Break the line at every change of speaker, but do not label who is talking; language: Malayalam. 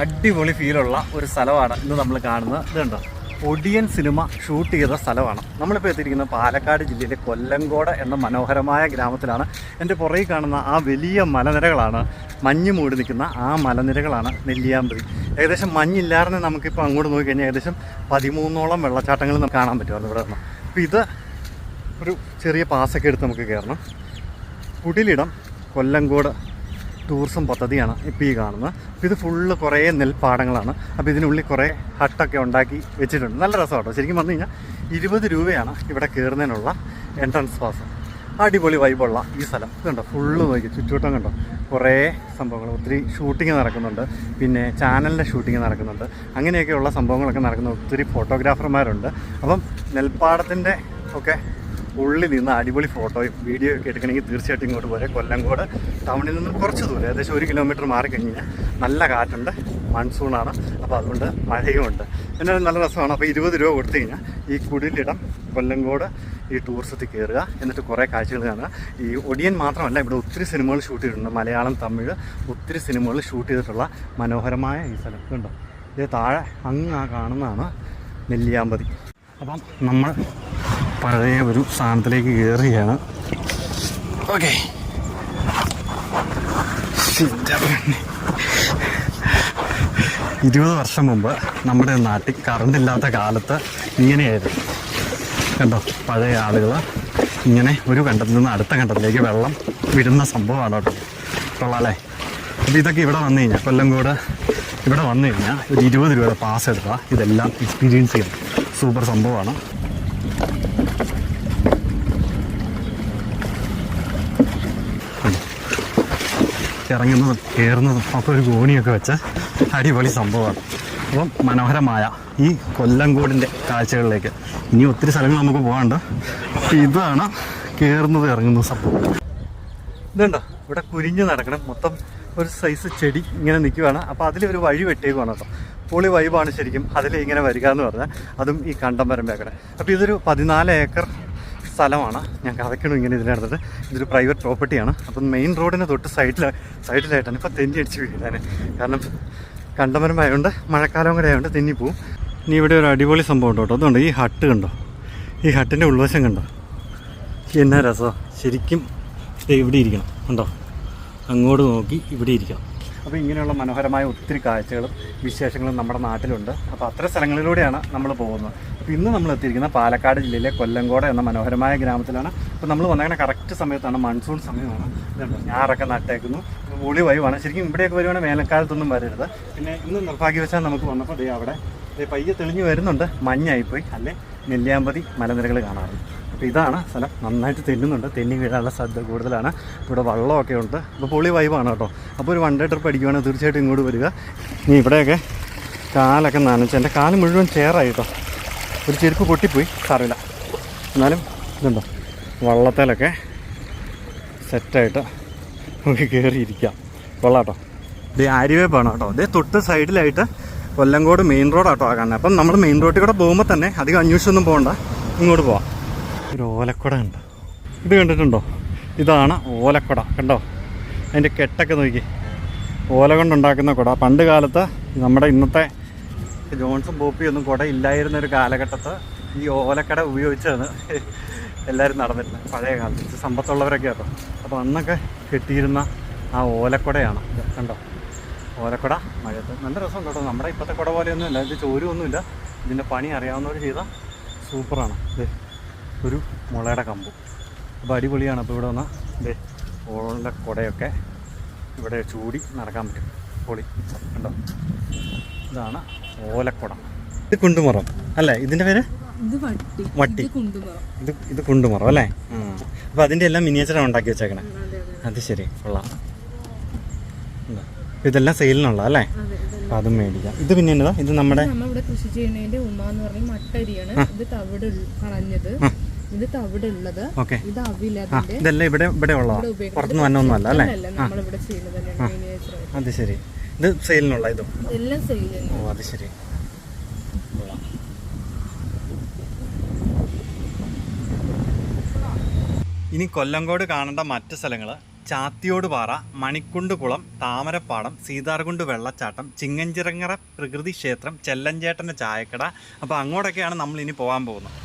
അടിപൊളി ഫീലുള്ള ഒരു സ്ഥലമാണ് ഇന്ന് നമ്മൾ കാണുന്നത്. ഇതുണ്ടോ ഒടിയൻ സിനിമ ഷൂട്ട് ചെയ്ത സ്ഥലമാണ്. നമ്മളിപ്പോൾ എത്തിയിരിക്കുന്നത് പാലക്കാട് ജില്ലയിലെ കൊല്ലങ്കോട് എന്ന മനോഹരമായ ഗ്രാമത്തിലാണ്. എന്റെ പുറകിൽ കാണുന്ന ആ വലിയ മലനിരകളാണ് മഞ്ഞ് മൂടി നിൽക്കുന്ന ആ മലനിരകളാണ് നെല്ലിയാമ്പതി. ഏകദേശം മഞ്ഞില്ലാതെ നമുക്കിപ്പോൾ അങ്ങോട്ട് നോക്കിക്കഴിഞ്ഞാൽ ഏകദേശം പതിമൂന്നോളം വെള്ളച്ചാട്ടങ്ങൾ നമുക്ക് കാണാൻ പറ്റുമായിരുന്നു ഇവിടെ നിന്ന്. അപ്പോൾ ഇത് ഒരു ചെറിയ പാസൊക്കെ എടുത്ത് നമുക്ക് കയറണം. കുടിലിടം കൊല്ലങ്കോട് ടൂറിസം പദ്ധതിയാണ് ഇപ്പോൾ ഈ കാണുന്നത്. അപ്പോൾ ഇത് ഫുള്ള് കുറേ നെൽപ്പാടങ്ങളാണ്. അപ്പോൾ ഇതിനുള്ളിൽ കുറേ ഹട്ടൊക്കെ ഉണ്ടാക്കി വെച്ചിട്ടുണ്ട്. നല്ല രസമാട്ടോ. ശരിക്കും പറഞ്ഞു കഴിഞ്ഞാൽ ഇരുപത് രൂപയാണ് ഇവിടെ കയറുന്നതിനുള്ള എൻട്രൻസ് പാസ് അടിപൊളി വൈബുള്ള ഈ സ്ഥലം. ഇതുണ്ടോ ഫുള്ള് നോക്കി. ചുറ്റുവട്ടം കണ്ടോ? കുറേ സംഭവങ്ങൾ. ഒത്തിരി ഷൂട്ടിങ് നടക്കുന്നുണ്ട്. പിന്നെ ചാനലിന്റെ ഷൂട്ടിങ് നടക്കുന്നുണ്ട്. അങ്ങനെയൊക്കെയുള്ള സംഭവങ്ങളൊക്കെ നടക്കുന്ന ഒത്തിരി ഫോട്ടോഗ്രാഫർമാരുണ്ട് അപ്പം നെൽപ്പാടത്തിന്റെ ഒക്കെ ഉള്ളിൽ നിന്ന് അടിപൊളി ഫോട്ടോയും വീഡിയോ ഒക്കെ എടുക്കണമെങ്കിൽ തീർച്ചയായിട്ടും ഇങ്ങോട്ട് പോരെ. കൊല്ലംകോട് ടൗണിൽ നിന്ന് കുറച്ച് ദൂരം ഏകദേശം ഒരു കിലോമീറ്റർ മാറി കഴിഞ്ഞാൽ നല്ല കാറ്റുണ്ട് മൺസൂണാണ് അപ്പോൾ അതുകൊണ്ട് മഴയുമുണ്ട് പിന്നെ നല്ല രസമാണ്. അപ്പോൾ ഇരുപത് രൂപ കൊടുത്തു കഴിഞ്ഞാൽ ഈ കുടിലിടം കൊല്ലംകോട് ഈ ടൂറിസത്തിൽ കയറുക എന്നിട്ട് കുറേ കാഴ്ചകൾ കാണുക. ഈ ഒടിയൻ മാത്രമല്ല ഇവിടെ ഒത്തിരി സിനിമകൾ ഷൂട്ട് ചെയ്തിട്ടുണ്ട്. മലയാളം തമിഴ് ഒത്തിരി സിനിമകൾ ഷൂട്ട് ചെയ്തിട്ടുള്ള മനോഹരമായ ഈ സ്ഥലം. കണ്ടോ? ഇത് താഴെ അങ്ങ് ആ കാണുന്നതാണ് നെല്ലിയാമ്പതി. അപ്പം നമ്മൾ പഴയ ഒരു സ്ഥാനത്തിലേക്ക് കയറുകയാണ് ഓക്കെ. ഇരുപത് വർഷം മുമ്പ് നമ്മുടെ നാട്ടിൽ കറണ്ട് ഇല്ലാത്ത കാലത്ത് ഇങ്ങനെയായിരുന്നു. കണ്ടോ? പഴയ ആളുകൾ ഇങ്ങനെ ഒരു കണ്ടത്തിൽ നിന്ന് അടുത്ത കണ്ടത്തിലേക്ക് വെള്ളം വിടുന്ന സംഭവമാണ് കേട്ടോ. കൊള്ളാല്ലേ അപ്പോൾ ഇതൊക്കെ ഇവിടെ വന്നു കഴിഞ്ഞാൽ കൊല്ലംകോട് ഇവിടെ വന്നു കഴിഞ്ഞാൽ ഒരു ഇരുപത് രൂപയുടെ പാസ് എടുത്താൽ ഇതെല്ലാം എക്സ്പീരിയൻസ് ചെയ്യണം സൂപ്പർ സംഭവമാണ്. ഇറങ്ങുന്നതും കയറുന്നതും ഒക്കെ ഒരു ഗോണിയൊക്കെ വെച്ച അടിപൊളി സംഭവമാണ്. അപ്പം മനോഹരമായ ഈ കൊല്ലംകോടിന്റെ കാഴ്ചകളിലേക്ക് ഇനി ഒത്തിരി സ്ഥലങ്ങൾ നമുക്ക് പോകാണ്ട് ഇതാണ് കയറുന്നത് ഇറങ്ങുന്ന സംഭവം. ഇതുണ്ടോ? ഇവിടെ കുരിഞ്ഞ് നടക്കണം മൊത്തം ഒരു സൈസ് ചെടി ഇങ്ങനെ നിൽക്കുകയാണ് അപ്പോൾ അതിലൊരു വഴി വെട്ടിയേക്കുവാണ് കേട്ടോ. പൊളി വൈബാണ് ശരിക്കും അതിൽ ഇങ്ങനെ വരിക എന്ന് പറഞ്ഞാൽ. അതും ഈ കണ്ടം വരമ്പേക്കടെ. അപ്പോൾ ഇതൊരു പതിനാല് ഏക്കർ സ്ഥലമാണ്. ഞാൻ കഥക്കണം ഇങ്ങനെ ഇതിനടുത്തത് ഇതൊരു പ്രൈവറ്റ് പ്രോപ്പർട്ടിയാണ് അപ്പം മെയിൻ റോഡിന് തൊട്ട് സൈഡിൽ സൈഡിലായിട്ടാണ് ഇപ്പോൾ തെന്നി അടിച്ച് വീഴാൻ കാരണം കണ്ടമരം ആയതുകൊണ്ട് മഴക്കാലം കൂടെ ആയതുകൊണ്ട് തെന്നി പോവും. ഇനി ഇവിടെ ഒരു അടിപൊളി സംഭവം ഉണ്ട് കേട്ടോ? അതുകൊണ്ട് ഈ ഹട്ട് കണ്ടോ? ഈ ഹട്ടിന്റെ ഉൾവശം കണ്ടോ? എന്നാ രസമാണ് ശരിക്കും ഇവിടെ ഇരിക്കണം. കണ്ടോ? അങ്ങോട്ട് നോക്കി ഇവിടെ ഇരിക്കണം. അപ്പോൾ ഇങ്ങനെയുള്ള മനോഹരമായ ഒത്തിരി കാഴ്ചകളും വിശേഷങ്ങളും നമ്മുടെ നാട്ടിലുണ്ട്. അപ്പോൾ അത്തരം സ്ഥലങ്ങളിലൂടെയാണ് നമ്മൾ പോകുന്നത്. അപ്പോൾ ഇന്ന് നമ്മൾ എത്തിയിരിക്കുന്ന പാലക്കാട് ജില്ലയിലെ കൊല്ലങ്കോട് എന്ന മനോഹരമായ ഗ്രാമത്തിലാണ്. അപ്പോൾ നമ്മൾ വന്നേക്കണ കറക്റ്റ് സമയത്താണ് മൺസൂൺ സമയമാണ്. ഞാറൊക്കെ നട്ടേക്കുന്നു. ഒളി വൈവാണ്. ശരിക്കും ഇവിടെയൊക്കെ വരുവാണെങ്കിൽ വേനൽക്കാലത്തൊന്നും വരരുത്. പിന്നെ ഇന്ന് നിർഭാഗ്യവശാൽ നമുക്ക് വന്നപ്പോൾ ദേ അവിടെ പയ്യെ തെളിഞ്ഞു വരുന്നുണ്ട്. മഞ്ഞായിപ്പോയി. അല്ലേ? നെല്ലിയാമ്പതി മലനിരകൾ കാണാറുണ്ട്. അപ്പോൾ ഇതാണ് സ്ഥലം. നന്നായിട്ട് തെന്നുന്നുണ്ട്. തെന്നി വീഴാനുള്ള സാധ്യത കൂടുതലാണ്. ഇവിടെ വള്ളമൊക്കെ ഉണ്ട്. അപ്പോൾ പൊളി വൈബാണ് കേട്ടോ. അപ്പോൾ ഒരു വൺ ഡേ ട്രിപ്പ് അടിക്കുവാണെങ്കിൽ തീർച്ചയായിട്ടും ഇങ്ങോട്ട് വരിക. ഇനി ഇവിടെയൊക്കെ കാലൊക്കെ നനച്ച് എന്റെ കാൽ മുഴുവൻ ചേറായി കേട്ടോ. ഒരു ചെരുപ്പ് പൊട്ടിപ്പോയി. സാറില്ല എന്നാലും ഇതുണ്ടോ? വള്ളത്തേലൊക്കെ സെറ്റായിട്ട് നമുക്ക് കയറിയിരിക്കാം കൊള്ളാട്ടോ ഇത് ആര്യവേപ്പാണ് കേട്ടോ. അതേ തൊട്ട് സൈഡിലായിട്ട് കൊല്ലംകോട് മെയിൻ റോഡാട്ടോ ആ കാണുന്നത് അപ്പം നമ്മൾ മെയിൻ റോഡിൽ കൂടെ പോകുമ്പോൾ തന്നെ അധികം അന്വേഷിച്ചൊന്നും പോകണ്ട. ഇങ്ങോട്ട് പോവാം. ഒരു ഓലക്കുട ഉണ്ട് ഇത് കണ്ടിട്ടുണ്ടോ? ഇതാണ് ഓലക്കുട കണ്ടോ? അതിന്റെ കെട്ടൊക്കെ നോക്കി. ഓല കൊണ്ടുണ്ടാക്കുന്ന കുട. പണ്ട് കാലത്ത് നമ്മുടെ ഇന്നത്തെ ജോൺസൺ പോപ്പിയും ഒന്നും കുട ഇല്ലായിരുന്ന ഒരു കാലഘട്ടത്ത് ഈ ഓലക്കട ഉപയോഗിച്ചാണ് എല്ലാവരും നടന്നിരുന്നത്. പഴയ കാലത്ത് സമ്പത്തുള്ളവരൊക്കെ ആട്ടോ അപ്പോൾ അന്നൊക്കെ കെട്ടിയിരുന്ന ആ ഓലക്കുടയാണ് കണ്ടോ? ഓലക്കുട മഴയത്ത്. നല്ല രസം കേട്ടോ. നമ്മുടെ ഇപ്പോഴത്തെ കുട പോലെയൊന്നുമില്ല. ഇത് ചോരുമൊന്നുമില്ല ഇതിന്റെ പണി അറിയാവുന്നവർ ചെയ്താൽ സൂപ്പറാണ്. ഇത് ഒരു മുളയുടെ കമ്പ്. അപ്പോൾ അടിപൊളിയാണ്. അപ്പോൾ ഇവിടെ വന്ന ഇതേ ഓളിന്റെ കുടയൊക്കെ ഇവിടെ ചൂടി നടക്കാൻ പറ്റും. പൊളി. കണ്ടോ? ഇതാണ് ഓലക്കുട. ഇത് കുണ്ടുമറം. അല്ലേ? ഇതിന്റെ പേര്?
ഇത് വട്ടി. ഇത്
ഇത് കുണ്ടുമറം അല്ലേ? അപ്പോൾ അതിന്റെ എല്ലാം മിനിയേച്ചറാണ് ഉണ്ടാക്കി വെച്ചേക്കണേ.
അതെ
ശരി. കൊള്ളാം. ഉണ്ടോ? ഇതെല്ലാം സെയിലിനുള്ള അല്ലേ? അപ്പം അതും മേടിക്കാം. ഇത് പിന്നെ എന്നതാ ഇത് നമ്മുടെ
കൃഷി ചെയ്യുന്നതിന്റെ ഉമ്മ എന്ന് പറഞ്ഞ മട്ടരിയാണ്. ഇത് തവിട് കളഞ്ഞത്. ഇത് തവിടെ ഉള്ളത് ഇത് അതിന്റെ
ഇതെല്ലാം ഇവിടെ ഇവിടെ ഉള്ളതാ
ഇവിടെ ഉപയോഗിക്കുന്നത്
പുറത്തുനിന്ന് വന്നൊന്നുമല്ല അല്ലേ
അല്ല? നമ്മളിവിടെ ചെയ്യുന്നത് തന്നെയാണ്
അത് ശരി. ഇത് സെയിലിനുള്ള ഇതും?
ഇതെല്ലാം സെയിൽ
ഓ അത് ശരി. ഇനി കൊല്ലങ്കോട് കാണേണ്ട മറ്റ് സ്ഥലങ്ങൾ ചാത്തിയോട് പാറ മണിക്കുണ്ട് കുളം താമരപ്പാടം സീതാർകുണ്ട് വെള്ളച്ചാട്ടം ചിങ്ങഞ്ചിറങ്ങറ പ്രകൃതി ക്ഷേത്രം ചെല്ലഞ്ചേട്ടന്റെ ചായക്കട. അപ്പോൾ അങ്ങോട്ടൊക്കെയാണ് നമ്മൾ ഇനി പോകാൻ പോകുന്നത്.